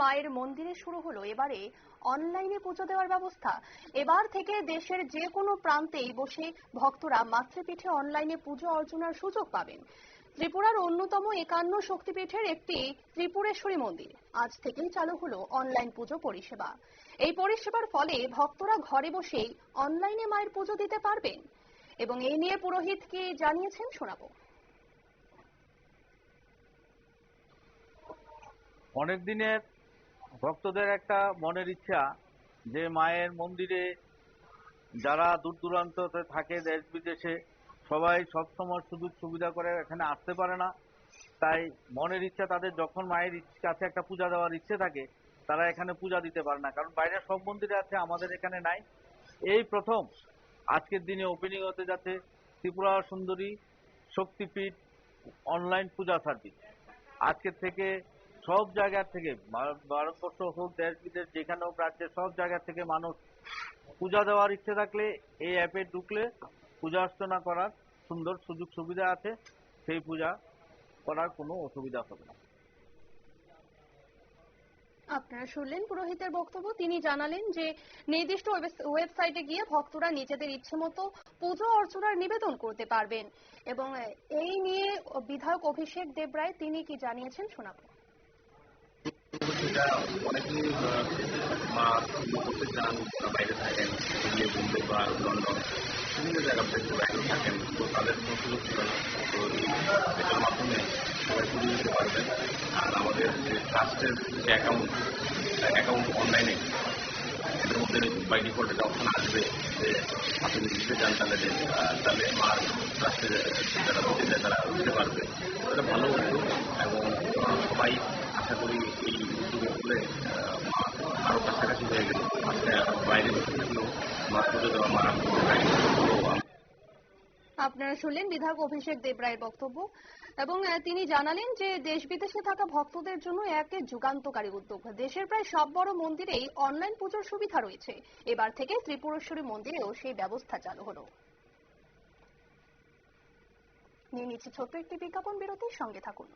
মায়ের মন্দিরে শুরু হলো। এবারে অনলাইনে পুজো দেওয়ার ব্যবস্থা। এবার থেকে দেশের যে কোনো প্রান্তেই বসে ভক্তরা মাতৃপীঠে অনলাইনে পুজো অর্চনার সুযোগ পাবেন। ত্রিপুরার অন্যতম একান্ন শক্তিপীঠের একটি ত্রিপুরেশ্বরী মন্দির। আজ থেকেই চালু হলো অনলাইন পুজো পরিষেবা। এই পরিষেবার ফলে ভক্তরা ঘরে বসেই অনলাইনে মায়ের পুজো দিতে পারবেন। এবং এই নিয়ে পুরোহিত কি জানিয়েছেন শোনাবো। অনেক দিনের ভক্তদের একটা মনের ইচ্ছা যে মায়ের মন্দিরে যারা দূর দূরান্ততে থাকে দেশ বিদেশে, সবাই সবসময় সুযোগ সুবিধা করে এখানে আসতে পারে না। তাই মনের ইচ্ছা তাদের যখন মায়ের কাছে একটা পূজা দেওয়ার ইচ্ছে থাকে, তারা এখানে পূজা দিতে পারে না। কারণ বাইরে সব মন্দিরে আছে, আমাদের এখানে নাই। এই প্রথম। আজকের দিনে ওপেনিং হতে যাচ্ছে ত্রিপুরা সুন্দরী শক্তিপীঠ অনলাইন পূজা সার্ভিস আজকের থেকে সব জায়গা থেকে ভারতবর্ষ হোক দেশ বিদেশ যেখানে হোক রাজ্যের সব জায়গা থেকে মানুষ পূজা দেওয়ার ইচ্ছে থাকলে এই অ্যাপে ঢুকলে পূজা অর্চনা করার সুন্দর সুযোগ সুবিধা আছে। সেই পূজা করার কোনো অসুবিধা হবে না। আপনারা শুনলেন পুরোহিতের বক্তব্য। তিনি জানালেন যে, নির্দিষ্ট ওয়েব- ওয়েবসাইটে গিয়ে ভক্তরা নিজেদের ইচ্ছে মতো পুজো অর্চনার নিবেদন করতে পারবেন। এবং এই নিয়ে বিধায়ক অভিষেক দেবরায় তিনি কি জানিয়েছেন শোনাবো। সেটা অনেকেই মা করতে চান বা বাইরে থাকেন দিল্লি বোম্বে বা লন্ডন বিভিন্ন জায়গা থেকে বাইরে থাকেন, তো তাদের কোনো এটার মাধ্যমে সবাই পুজো দিতে পারবেন। আর আমাদের যে ট্রাস্টের যে অ্যাকাউন্ট অ্যাকাউন্ট অনলাইনে এটার মধ্যে বাই ডিফল্ট একটা অপশন আসবে যে আপনি যদি দিতে চান তাহলে তাহলে মার ট্রাস্টে আপনারা শুনলেন বিধায়ক অভিষেক দেবরায়ের বক্তব্য এবং তিনি জানালেন যে দেশ বিদেশে থাকা ভক্তদের জন্য এক যুগান্তকারী উদ্যোগ। দেশের প্রায় সব বড় মন্দিরেই অনলাইন পুজোর সুবিধা রয়েছে। এবার থেকে ত্রিপুরেশ্বরী মন্দিরেও সেই ব্যবস্থা চালু হলো। নিয়ে নিচ্ছে ছোট্ট একটি বিজ্ঞাপন বিরতির সঙ্গে থাকুন।